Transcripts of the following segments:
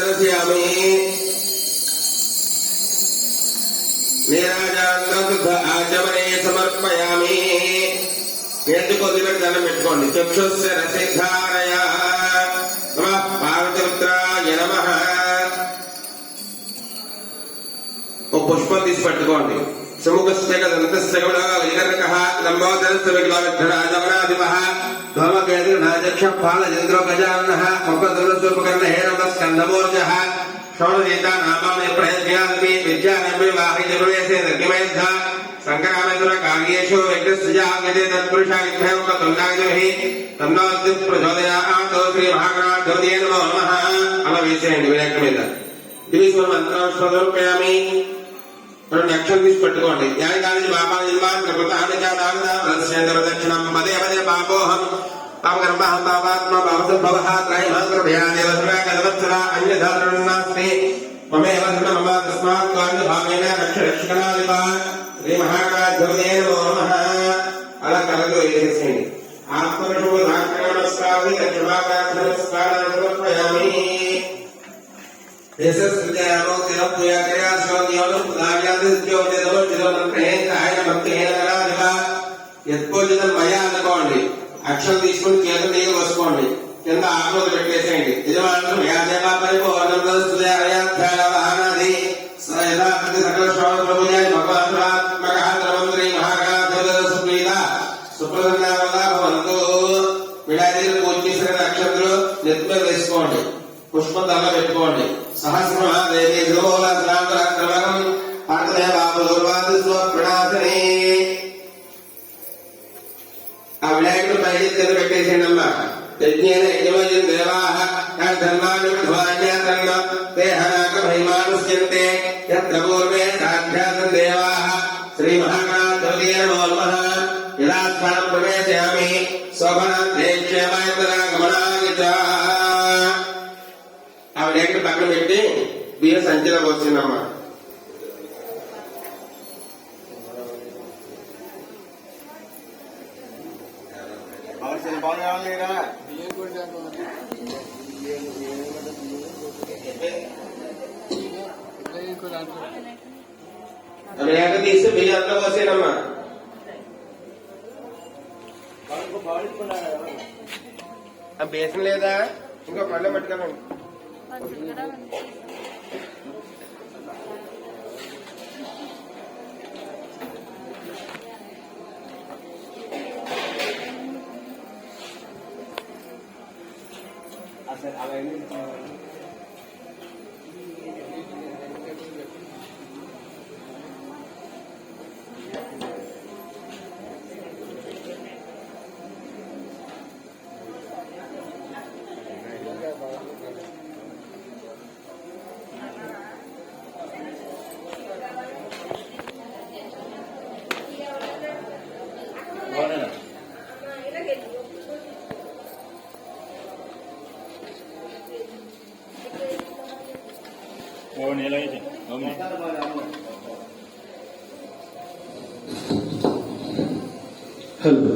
दर्शयामि నీరాజాంత ఆచమనే సమర్పయామి ఎందుకు కొద్దిగా దండం పెట్టుకోండి చక్షుస్య రసిద్ధారయ నమ పార్వతిపుత్రాయ నమ ఓ పుష్పం తీసి పట్టుకోండి సముఖస్య దంతస్య వికర్ణక లంబోదరస్య విగ్రహరాజమనాధిప ధోమకేంద్ర నాజక్ష పాల చంద్రో గజాన్న ముఖద్రస్వపకర్ణ హేరమ స్కందమూర్జ షోడశీత నామాన్ని ప్రయజ్ఞాన్వి విద్యానపి వాహి నిర్వేశే నిర్గమేద్ధ సంకరామేశ్వర కార్యేషు వెంకటస్యాగతే తత్పురుష విఘ్నయోగ తుండాగ్రహి తన్నోద్ది ప్రచోదయాతో శ్రీ మహాగణాధిపతియే నమో నమః అలా వేసేయండి వినాయక మీద దివీశ్వర మంత్రం స్వరూపయామి రెండు అక్షరం తీసి పెట్టుకోండి యాని కాని బాబా నిర్మాణ కృతాంధ్ర దక్షిణం పదే పదే బాపోహం పాపకర్మహం పాపాత్మ పాపసద్భవ మమేవ తస్మాత్ భావేన రక్ష శ్రీ నమో నమః అలా కలదు నమస్కారం నమస్కారం సమర్పయామి మయా అనుకోండి అక్షరం తీసుకుని చేత నీళ్ళు వసుకోండి. కింద ఆకులు పెట్టేసేయండి. యజమానులు మయాదేవా పరిపూర్ణది సకల శ్రవణ ప్రభుజాయ భగవాత్మక శ్రీ మహాగాధీత సుప్రసన్నావల్ల భవంతు విడాదీలు పూజ చేసిన వేసుకోండి. పుష్పం దండ పెట్టుకోండి. సహస్రమహాదేవి ధ్రువోలక్రమం స్వప్రణాశనే ఆ వినాయకుడు పైకి కింద పెట్టేసేయండి అమ్మా యజ్ఞేన యజమయం దేవాః ధర్మాన్ని విధ్వాన్యాసన్న దేహనాక భైమానుష్యంతే యత్ర పూర్వే సాధ్యాసం దేవాః శ్రీ మహాగణాధిపతయే నమో నమః యదా స్థానం ప్రవేశయామి శోభనార్థే క్షేమాయంతరాగమనాయ చ ఆ వినాయకుడు పక్కన పెట్టి బియ్య సంచిలో వచ్చిందమ్మా అవసరం లేరా ఆ వినాయకుడు తీసి బియ్య అంతా పోసేనమ్మా ఆ బేసం లేదా ఇంకో పళ్ళె పట్టుకోనండి Bueno, అయితే అవును. హలో.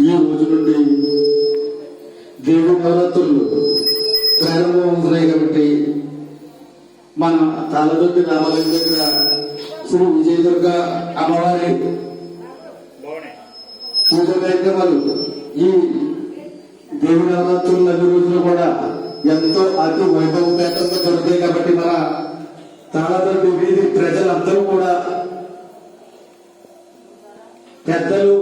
ఈ రోజు నుండి దేవుడి నవరాత్రులు ప్రారంభమవుతున్నాయి కాబట్టి మన తాళదొడ్డి రామాలయం దగ్గర శ్రీ విజయదుర్గ అమ్మవారి పూజ కార్యక్రమాలు ఈ దేవుడు నవరాత్రులు అన్ని రోజులు కూడా ఎంతో అతి వైభవపేతంగా జరుగుతాయి కాబట్టి మన తాళదొడ్డి వీధి ప్రజలందరూ కూడా పెద్దలు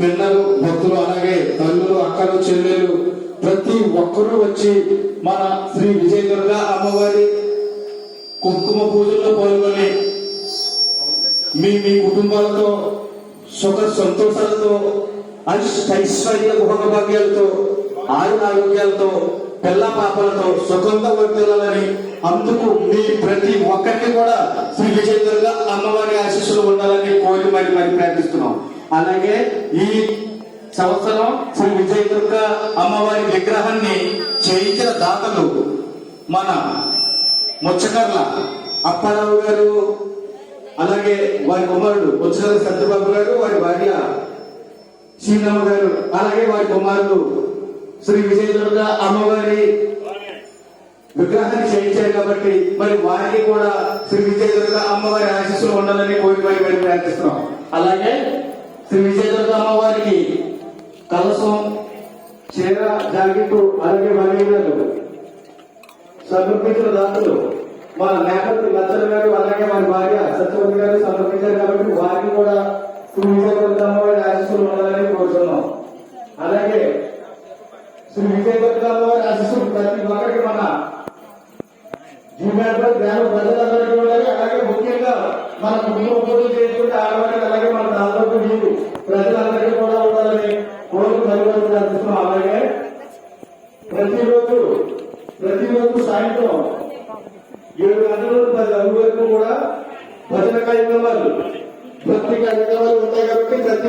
పిల్లలు భక్తులు అలాగే తల్లులు అక్కలు చెల్లెలు ప్రతి ఒక్కరూ వచ్చి మన శ్రీ విజయదుర్గ అమ్మవారి కుంకుమ పూజల్లో పాల్గొని మీ మీ కుటుంబాలతో సుఖ సంతోషాలతో అష్ట ఐశ్వర్య భోగభాగ్యాలతో ఆయుర ఆరోగ్యాలతో పిల్ల పాపలతో సుఖంతో వర్తిల్లాలని అందుకు మీ ప్రతి ఒక్కరికి కూడా శ్రీ విజయదుర్గ అమ్మవారి ఆశీస్సులు ఉండాలని కోరి మరి మరి ప్రార్థిస్తున్నాం. అలాగే ఈ సంవత్సరం శ్రీ విజయదుర్గ అమ్మవారి విగ్రహాన్ని చేయించిన దాతలు మన ముచ్చకర్ల అప్పారావు గారు అలాగే వారి కుమారుడు ముచ్చకర్ల సత్యబాబు గారు వారి భార్య శ్రీరామ గారు అలాగే వారి కుమారుడు శ్రీ విజయదుర్గ అమ్మవారి విగ్రహాన్ని చేయించారు కాబట్టి మరి వారికి కూడా శ్రీ విజయదుర్గ అమ్మవారి ఆశీస్సులు ఉండాలని కోరిక మరి ప్రార్థిస్తున్నాం. అలాగే శ్రీ విజయదుర్గ అమ్మవారికి కలసం చీర జాకెట్టు అలాగే వలీలు సమర్పించిన దాతలు మన నేపథ్య లచ్చల గారు అలాగే మన భార్య సత్యవతి గారు సమర్పించారు. జీవితంలో గ్రామ ప్రజలందరికీ ఉండాలి అలాగే ముఖ్యంగా మనకు కుటుంబ ఉపయోగం చేసుకుంటే ఆడవాళ్ళకి అలాగే మన దాదాపు మీరు ప్రజలందరికీ కూడా ఉండాలని కోరిక పరివర్తన ప్రార్థిస్తున్నాం అలాగే ప్రతిరోజు ప్రతిరోజు సాయంత్రం ఏడు గంటల నుండి పది గంటల వరకు కూడా భజన కార్యక్రమాలు భక్తి కార్యక్రమాలు ఉంటాయి కాబట్టి ప్రతి